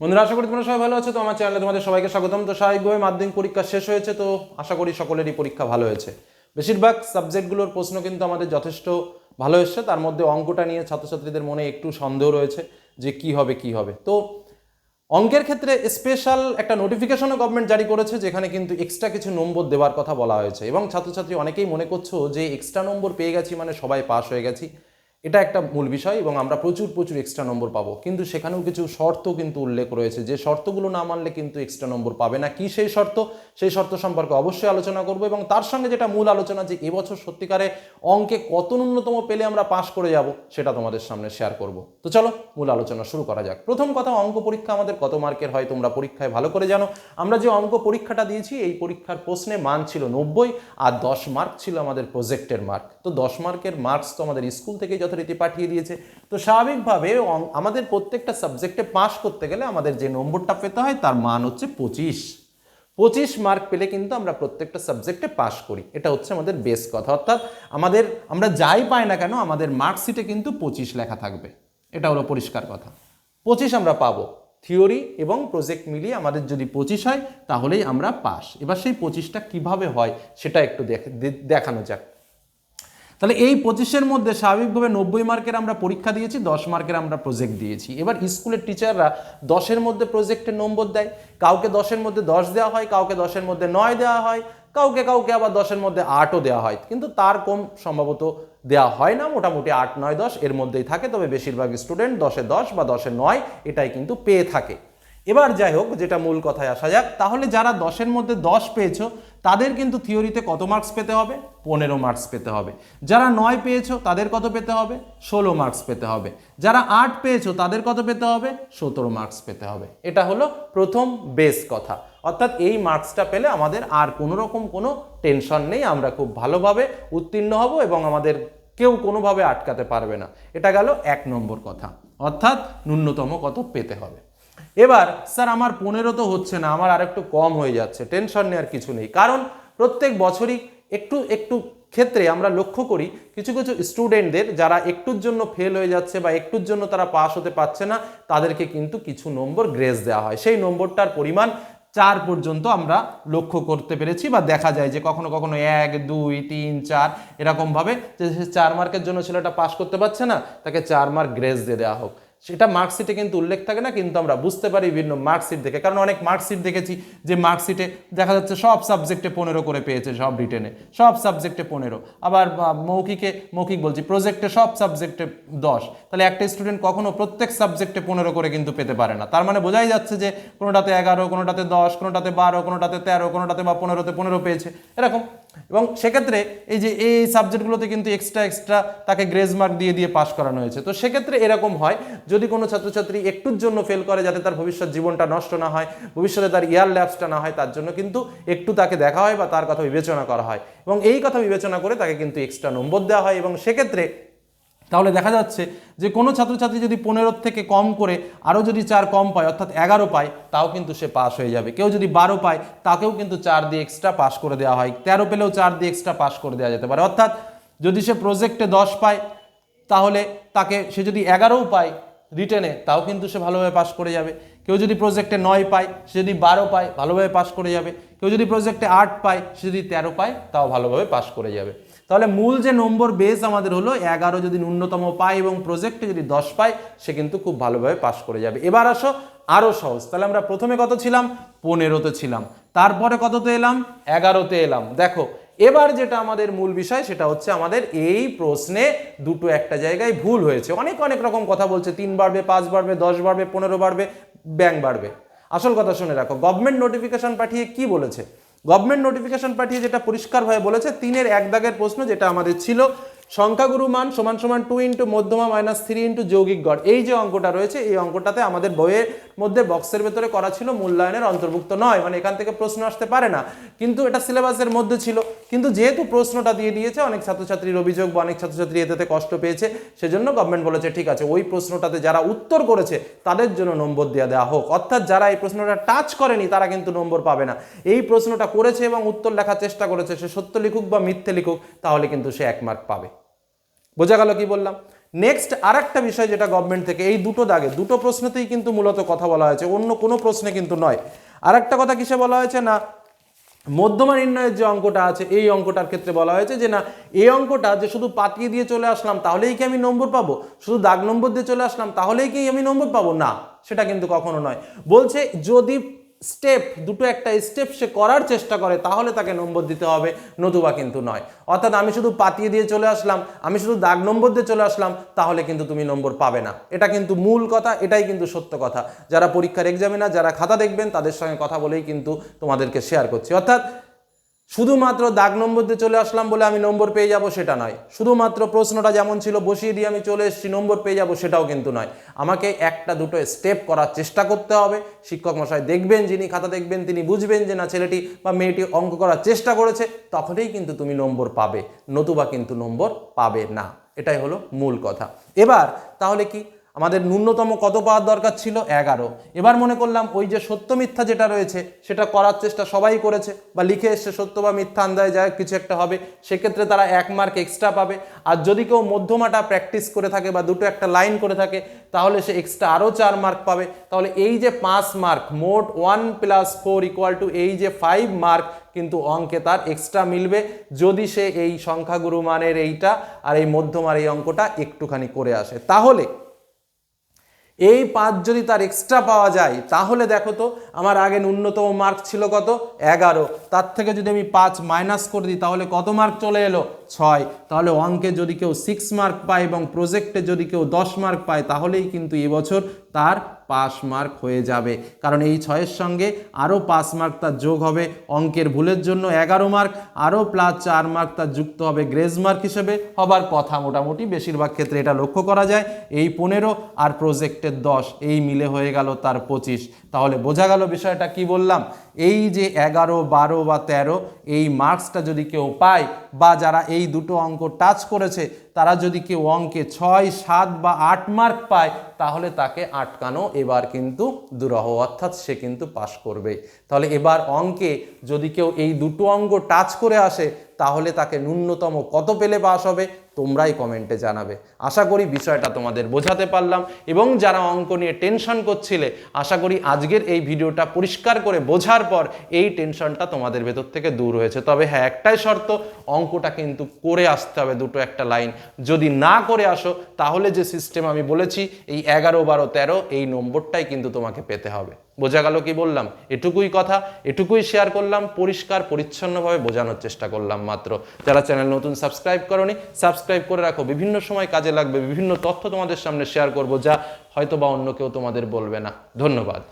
বন্ধুরা, আশা করি তোমরা সবাই ভালো আছো। তো আমার চ্যানেলে তোমাদের সবাইকে স্বাগতম। তো স্বাভাবিকভাবে মাধ্যমিক পরীক্ষা শেষ হয়েছে, তো আশা করি সকলেরই পরীক্ষা ভালো হয়েছে। বেশিরভাগ সাবজেক্টগুলোর প্রশ্ন কিন্তু আমাদের যথেষ্ট ভালো এসছে। তার মধ্যে অঙ্কটা নিয়ে ছাত্রছাত্রীদের মনে একটু সন্দেহ রয়েছে যে কি হবে কি হবে। তো অঙ্কের ক্ষেত্রে স্পেশাল একটা নোটিফিকেশনও গভর্নমেন্ট জারি করেছে, যেখানে কিন্তু এক্সট্রা কিছু নম্বর দেওয়ার কথা বলা হয়েছে। এবং ছাত্রছাত্রী অনেকেই মনে করছ যে এক্সট্রা নম্বর পেয়ে গেছি মানে সবাই পাস হয়ে গেছি। এটা একটা মূল বিষয় এবং আমরা প্রচুর প্রচুর এক্সট্রা নম্বর পাবো। কিন্তু সেখানেও কিছু শর্ত কিন্তু উল্লেখ রয়েছে। যে শর্তগুলো না মানলে কিন্তু এক্সট্রা নম্বর পাবে না। কি সেই শর্ত? সেই শর্ত সম্পর্কে অবশ্যই আলোচনা করব এবং তার সঙ্গে যেটা মূল আলোচনা যে এবছর সত্যিকারে অঙ্কে কত ন্যূনতম পেলে আমরা পাশ করে যাব, সেটা তোমাদের সামনে শেয়ার করব। তো চলো, মূল আলোচনা শুরু করা যাক। প্রথম কথা, অঙ্ক পরীক্ষা আমাদের কত মার্কের হয় তোমরা পরীক্ষায় ভালো করে জানো। আমরা যে অঙ্ক পরীক্ষাটা দিয়েছি, এই পরীক্ষার প্রশ্নে মান ছিল নব্বই আর দশ মার্ক ছিল আমাদের প্রজেক্টের মার্ক তো দশ মার্কের মার্কস তো আমাদের স্কুল থেকেই যথারীতি পাঠিয়ে দিয়েছে। তো স্বাভাবিকভাবে আমাদের প্রত্যেকটা সাবজেক্টে পাশ করতে গেলে আমাদের যে নম্বরটা পেতে হয়, তার মান হচ্ছে পঁচিশ। পঁচিশ মার্ক পেলে কিন্তু আমরা প্রত্যেকটা সাবজেক্টে পাশ করি। এটা হচ্ছে আমাদের বেস কথা। অর্থাৎ আমাদের, আমরা যাই পাই না কেন, আমাদের মার্কশিটে কিন্তু পঁচিশ লেখা থাকবে। এটা হলো পরিষ্কার কথা। পঁচিশ আমরা পাবো। থিওরি এবং প্রজেক্ট মিলিয়ে আমাদের যদি পঁচিশ হয়, তাহলেই আমরা পাস এবার সেই পঁচিশটা কীভাবে হয়, সেটা একটু দেখ- দেখানো যাক। তাহলে এই পঁচিশের মধ্যে স্বাভাবিকভাবে নব্বই মার্কের আমরা পরীক্ষা দিয়েছি, দশ মার্কের আমরা প্রজেক্ট দিয়েছি। এবার স্কুলের টিচাররা দশের মধ্যে প্রজেক্টের নম্বর দেয়, কাউকে দশের মধ্যে দশ দেওয়া হয়, কাউকে দশের মধ্যে নয় দেওয়া হয়, কাউকে কাউকে আবার দশের মধ্যে আটও দেওয়া হয়। কিন্তু তার কম সম্ভবত দেওয়া হয় না, মোটামুটি আট, নয়, দশ এর মধ্যেই থাকে, তবে বেশিরভাগ স্টুডেন্ট দশে দশ বা দশে নয় এটাই কিন্তু পেয়ে থাকে। এবার যাই হোক, যেটা মূল কথায় আসা যাক, তাহলে যারা দশের মধ্যে দশ পেয়েছ, তাদের কিন্তু থিওরিতে কত মার্কস পেতে হবে? পনেরো মার্কস পেতে হবে। যারা নয় পেয়েছ, তাদের কত পেতে হবে? ষোলো মার্কস পেতে হবে। যারা আট পেয়েছ, তাদের কত পেতে হবে? সতেরো মার্কস পেতে হবে। এটা হলো প্রথম বেস কথা। অর্থাৎ এই মার্কসটা পেলে আমাদের আর কোনো রকম কোনো টেনশন নেই। আমরা খুব ভালোভাবে উত্তীর্ণ হব এবং আমাদের কেউ কোনোভাবে আটকাতে পারবে না। এটা গেল এক নম্বর কথা। অর্থাৎ ন্যূনতম কত পেতে হবে? এবার, স্যার, আমার পনেরো তো হচ্ছে না, আমার আর একটু কম হয়ে যাচ্ছে টেনশন নেওয়ার কিছু নেই। কারণ প্রত্যেক বছরই একটু একটু ক্ষেত্রে আমরা লক্ষ্য করি, কিছু কিছু স্টুডেন্টদের যারা একটুর জন্য ফেল হয়ে যাচ্ছে বা একটুর জন্য তারা পাস হতে পারছে না, তাদেরকে কিন্তু কিছু নম্বর গ্রেস দেওয়া হয়। সেই নম্বরটার পরিমাণ চার পর্যন্ত আমরা লক্ষ্য করতে পেরেছি বা দেখা যায় যে কখনো কখনো এক, দুই, তিন, চার এরকমভাবে যে সে চার মার্কের জন্য ছেলেটা পাস করতে পারছে না, তাকে চার মার্ক গ্রেস দিয়ে দেওয়া হোক। সেটা মার্কশিটে কিন্তু উল্লেখ থাকে না, কিন্তু আমরা বুঝতে পারি বিভিন্ন মার্কশিট দেখে। কারণ অনেক মার্কশিট দেখেছি যে মার্কশিটে দেখা যাচ্ছে সব সাবজেক্টে পনেরো করে পেয়েছে, সব রিটেনে সব সাবজেক্টে পনেরো। আবার মৌখিকে মৌখিক বলছি প্রজেক্টে সব সাবজেক্টে দশ। তাহলে একটা স্টুডেন্ট কখনো প্রত্যেক সাবজেক্টে পনেরো করে কিন্তু পেতে পারে না। তার মানে বোঝাই যাচ্ছে যে কোনোটাতে এগারো, কোনোটাতে দশ, কোনোটাতে বারো, কোনোটাতে তেরো, কোনোটাতে বা পনেরোতে পনেরো পেয়েছে। এরকম। এবং সেক্ষেত্রে এই যে এই সাবজেক্টগুলোতে কিন্তু এক্সট্রা এক্সট্রা তাকে গ্রেজ মার্ক দিয়ে দিয়ে পাশ করানো হয়েছে। তো সেক্ষেত্রে এরকম হয়, যদি কোনো ছাত্রছাত্রী একটুর জন্য ফেল করে যাতে তার ভবিষ্যৎ জীবনটা নষ্ট না হয়, ভবিষ্যতে তার ইয়ার ল্যাপসটা না হয়, তার জন্য কিন্তু একটু তাকে দেখা হয় বা তার কথা বিবেচনা করা হয়। এবং এই কথা বিবেচনা করে তাকে কিন্তু এক্সট্রা নম্বর দেওয়া হয় এবং সেক্ষেত্রে তাহলে দেখা যাচ্ছে যে কোনো ছাত্রছাত্রী যদি পনেরোর থেকে কম করে আরও যদি চার কম পায়, অর্থাৎ এগারো পায়, তাও কিন্তু সে পাস হয়ে যাবে। কেউ যদি বারো পায়, তাকেও কিন্তু চার দিয়ে এক্সট্রা পাস করে দেওয়া হয়। তেরো পেলেও চার দিয়ে এক্সট্রা পাস করে দেওয়া যেতে পারে। অর্থাৎ যদি সে প্রজেক্টে দশ পায়, তাহলে তাকে, সে যদি এগারোও পায় রিটেনে তাও কিন্তু সে ভালোভাবে পাস করে যাবে। কেউ যদি প্রজেক্টে নয় পায়, সে যদি বারো পায়, ভালোভাবে পাস করে যাবে। কেউ যদি প্রজেক্টে আট পায়, সে যদি তেরো পায়, তাও ভালোভাবে পাস করে যাবে। তাহলে মূল যে নম্বর বেস আমাদের হলো এগারো যদি ন্যূনতম পায় এবং প্রজেক্টে যদি দশ পায়, সে কিন্তু খুব ভালোভাবে পাস করে যাবে। এবার আসো আরও সহজ। তাহলে আমরা প্রথমে কত ছিলাম? পনেরোতে ছিলাম। তারপরে কততে এলাম? এগারোতে এলাম। দেখো, এবার যেটা আমাদের মূল বিষয়, সেটা হচ্ছে আমাদের এই প্রশ্নে দুটো একটা জায়গায় ভুল হয়েছে। অনেক অনেক রকম কথা বলছে। তিন বাড়বে, পাঁচ বাড়বে, দশ বাড়বে, পনেরো বাড়বে ব্যাংক বাড়বে। আসল কথা শুনে রাখো গভর্নমেন্ট নোটিফিকেশন পাঠিয়ে কি বলেছে? গভর্নমেন্ট নোটিফিকেশন পাঠিয়ে যেটা পরিষ্কারভাবে বলেছে তিনের এক দাগের প্রশ্ন যেটা আমাদের ছিল সংখ্যাগুরু মান সমান সমান টু ইন্টু মধ্যমা মাইনাস থ্রি ইন্টু যৌগিক গড়। এই যে অঙ্কটা রয়েছে, এই অঙ্কটাতে আমাদের বইয়ের মধ্যে বক্সের ভেতরে করা ছিল, মূল্যায়নের অন্তর্ভুক্ত নয় মানে এখান থেকে প্রশ্ন আসতে পারে না। কিন্তু এটা সিলেবাসের মধ্যে ছিল। কিন্তু যেহেতু প্রশ্নটা দিয়ে দিয়েছে, অনেক ছাত্রছাত্রীর অভিযোগ বা অনেক ছাত্রছাত্রী এতে কষ্ট পেয়েছে, সেজন্য গভর্নমেন্ট বলেছে, ঠিক আছে, ওই প্রশ্নটাতে যারা উত্তর করেছে, তাদের জন্য নম্বর দেওয়া দেওয়া হোক। অর্থাৎ যারা এই প্রশ্নটা টাচ করেনি, তারা কিন্তু নম্বর পাবে না। এই প্রশ্নটা করেছে এবং উত্তর লেখার চেষ্টা করেছে, সে সত্য লিখুক বা মিথ্যে লিখুক, তাহলে কিন্তু সে এক মার্ক পাবে। বোঝা গেল কি বললাম? নেক্সট আর একটা বিষয় যেটা গভর্নমেন্ট থেকে, এই দুটো দাগে, দুটো প্রশ্নতেই কিন্তু মূলত কথা বলা হয়েছে, অন্য কোনো প্রশ্নে কিন্তু নয়। আর একটা কথা কিসে বলা হয়েছে না, মধ্যমা নির্ণয়ের যে অঙ্কটা আছে, এই অঙ্কটার ক্ষেত্রে বলা হয়েছে যে না, এই অঙ্কটা যে শুধু পাতিয়ে দিয়ে চলে আসলাম, তাহলেই কি আমি নম্বর পাবো? শুধু দাগ নম্বর দিয়ে চলে আসলাম, তাহলেই কি আমি নম্বর পাবো? না, সেটা কিন্তু কখনো নয়। বলছে, যদি স্টেপ, দুটো একটা স্টেপ সে করার চেষ্টা করে, তাহলে তাকে নম্বর দিতে হবে। নতুবা কিন্তু নয়। অর্থাৎ আমি শুধু পাতিয়ে দিয়ে চলে আসলাম, আমি শুধু দাগ নম্বর দিয়ে চলে আসলাম, তাহলে কিন্তু তুমি নম্বর পাবে না। এটা কিন্তু মূল কথা, এটাই কিন্তু সত্য কথা। যারা পরীক্ষার এক্সামিনার যারা খাতা দেখবেন, তাদের সঙ্গে কথা বলেই কিন্তু তোমাদেরকে শেয়ার করছি। অর্থাৎ শুধুমাত্র দাগ নম্বর দিয়ে চলে আসলাম বলে আমি নম্বর পেয়ে যাব সেটা নয়। শুধুমাত্র প্রশ্নটা যেমন ছিল বসিয়ে দিয়ে আমি চলে এসেছি, নম্বর পেয়ে যাব সেটাও কিন্তু নয়। আমাকে একটা দুটো স্টেপ করার চেষ্টা করতে হবে। শিক্ষক মশাই দেখবেন, যিনি খাতা দেখবেন, তিনি বুঝবেন যে না, ছেলেটি বা মেয়েটি অঙ্ক করার চেষ্টা করেছে, তখনই কিন্তু তুমি নম্বর পাবে। নতুবা কিন্তু নম্বর পাবে না। এটাই হলো মূল কথা। এবার তাহলে কি আমাদের ন্যূনতম কত পাওয়ার দরকার ছিল? এগারো। এবার মনে করলাম ওই যে সত্য মিথ্যা যেটা রয়েছে, সেটা করার চেষ্টা সবাই করেছে বা লিখে এসছে সত্য বা মিথ্যা আন্দায় যায় কিছু একটা হবে। সেক্ষেত্রে তারা এক মার্ক এক্সট্রা পাবে। আর যদি কেউ মধ্যমাটা প্র্যাকটিস করে থাকে বা দুটো একটা লাইন করে থাকে, তাহলে সে এক্সট্রা আরও চার মার্ক পাবে। তাহলে এই যে পাঁচ মার্ক মোট one plus four equal to এই যে ফাইভ মার্ক কিন্তু অঙ্কে তার এক্সট্রা মিলবে। যদি সে এই সংখ্যাগুরু মানের এইটা আর এই মধ্যমার এই অঙ্কটা একটুখানি করে আসে। তাহলে এই পাঁচ যদি তার এক্সট্রা পাওয়া যায়, তাহলে দেখো তো, আমার আগে ন্যূনতম মার্ক ছিল কত? এগারো। তার থেকে যদি আমি পাঁচ মাইনাস করে দিই, তাহলে কত মার্ক চলে এলো? ছয়। তাহলে অঙ্কে যদি কেউ সিক্স মার্ক পায় এবং প্রজেক্টে যদি কেউ দশ মার্ক পায়, তাহলেই কিন্তু এবছর তার পাস মার্ক হয়ে যাবে। কারণ এই ছয়ের সঙ্গে আরও পাঁচ মার্ক তার যোগ হবে। অঙ্কের ভুলের জন্য এগারো মার্ক, আরও প্লাস চার মার্ক তার যুক্ত হবে গ্রেজ মার্ক হিসেবে। হবার কথা মোটামুটি, বেশিরভাগ ক্ষেত্রে এটা লক্ষ্য করা যায়। এই পনেরো আর প্রজেক্টের দশ, এই মিলে হয়ে গেল তার পঁচিশ। তাহলে বোঝা গেল বিষয়টা কি বললাম? এই যে এগারো, বারো বা তেরো, এই মার্কসটা যদি কেউ পায় বা যারা এই দুটো অঙ্ক টাচ করেছে, তারা যদি কেউ অঙ্কে ছয়, সাত বা আট মার্ক পায়, তাহলে তাকে আটকানো এবার কিন্তু দুরহ, অর্থাৎ সে কিন্তু পাশ করবে। তাহলে এবার অঙ্কে যদি কেউ এই দুটো অঙ্ক টাচ করে আসে তাহলে তাকে ন্যূনতম কত পেলে পাস হবে তোমরাই কমেন্টে জানাবে। আশা করি বিষয়টা তোমাদের বোঝাতে পারলাম এবং যারা অঙ্ক নিয়ে টেনশন করছিলে, আশা করি আজকের এই ভিডিওটা পরিষ্কার করে বোঝার পর এই টেনশনটা তোমাদের ভেতর থেকে দূর হয়েছে। তবে হ্যাঁ একটাই শর্ত, অঙ্কটা কিন্তু করে আসতে হবে দুটো একটা লাইন যদি না করে আসো, তাহলে যে সিস্টেম আমি বলেছি, এই এগারো বারো তেরো, এই নম্বরটাই কিন্তু তোমাকে পেতে হবে। বোঝা গেল কি বললাম? এটুকুই কথা, এটুকুই শেয়ার করলাম, পরিষ্কার, পরিচ্ছন্নভাবে বোঝানোর চেষ্টা করলাম মাত্র। যারা চ্যানেল নতুন সাবস্ক্রাইব করনি সাবস্ক্রাইব করে রাখো। বিভিন্ন সময় কাজে লাগবে, বিভিন্ন তথ্য তোমাদের সামনে শেয়ার করব যা হয়তো বা অন্য কেউ তোমাদের বলবে না। ধন্যবাদ।